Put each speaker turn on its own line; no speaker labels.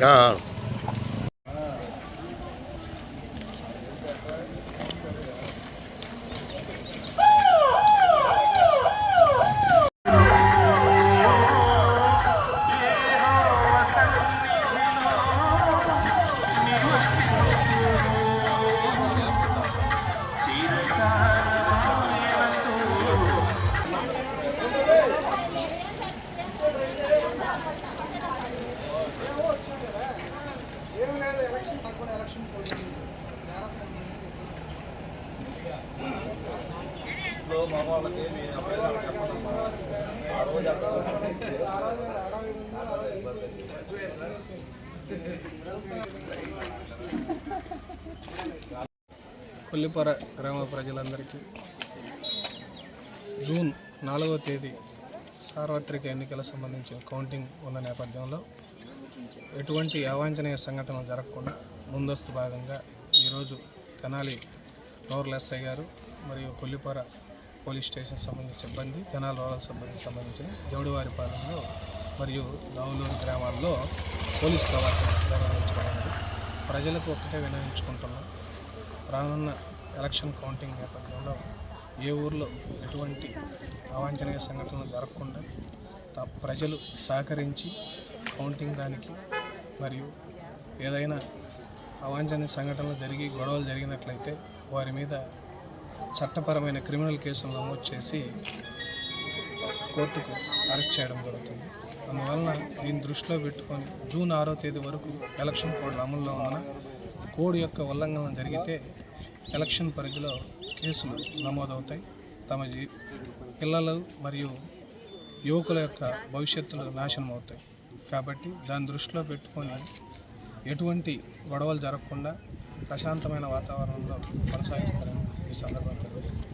啊。
ఇంట్లో మగవాళ్ళకి మీ అబ్బాయి చెప్పండి ఆ రోజు
కొల్లిపర గ్రామ ప్రజలందరికీ జూన్ నాలుగవ తేదీ సార్వత్రిక ఎన్నికల సంబంధించిన కౌంటింగ్ ఉన్న నేపథ్యంలో ఎటువంటి అవాంఛనీయ సంఘటనలు జరగకుండా ముందస్తు భాగంగా ఈరోజు తెనాలి రూరల్ గారు మరియు కొల్లిపర పోలీస్ స్టేషన్ సంబంధించిన సిబ్బంది కెనాల్ రూరల్ సిబ్బంది సంబంధించిన జౌడివారిపాలెంలో మరియు దావులూరు గ్రామాల్లో పోలీస్ కవాటం నిర్వహించబడింది ప్రజలకు ఒక్కటే వినవించుకుంటున్నాం రానున్న ఎలక్షన్ కౌంటింగ్ నేపథ్యంలో ఏ ఊర్లో ఎటువంటి అవాంఛనీయ సంఘటనలు జరగకుండా త- ప్రజలు సహకరించి కౌంటింగ్ దానికి మరియు ఏదైనా అవాంఛనీయ సంఘటనలు జరిగి గొడవలు జరిగినట్లయితే వారి మీద చట్టపరమైన క్రిమినల్ కేసులు నమోదు చేసి కోర్టుకు అరెస్ట్ చేయడం జరుగుతుంది. అందువలన దీన్ని దృష్టిలో పెట్టుకొని జూన్ ఆరో తేదీ వరకు ఎలక్షన్ కోడ్ అమల్లో ఉన్న కోడ్ యొక్క ఉల్లంఘన జరిగితే ఎలక్షన్ పరిధిలో కేసులు నమోదవుతాయి. తమ పిల్లలు మరియు యువకుల యొక్క భవిష్యత్తులు నాశనం అవుతాయి కాబట్టి దాన్ని దృష్టిలో పెట్టుకొని ఎటువంటి గొడవలు జరగకుండా ప్రశాంతమైన వాతావరణంలో కొనసాగిస్తారని ఈ సందర్భంగా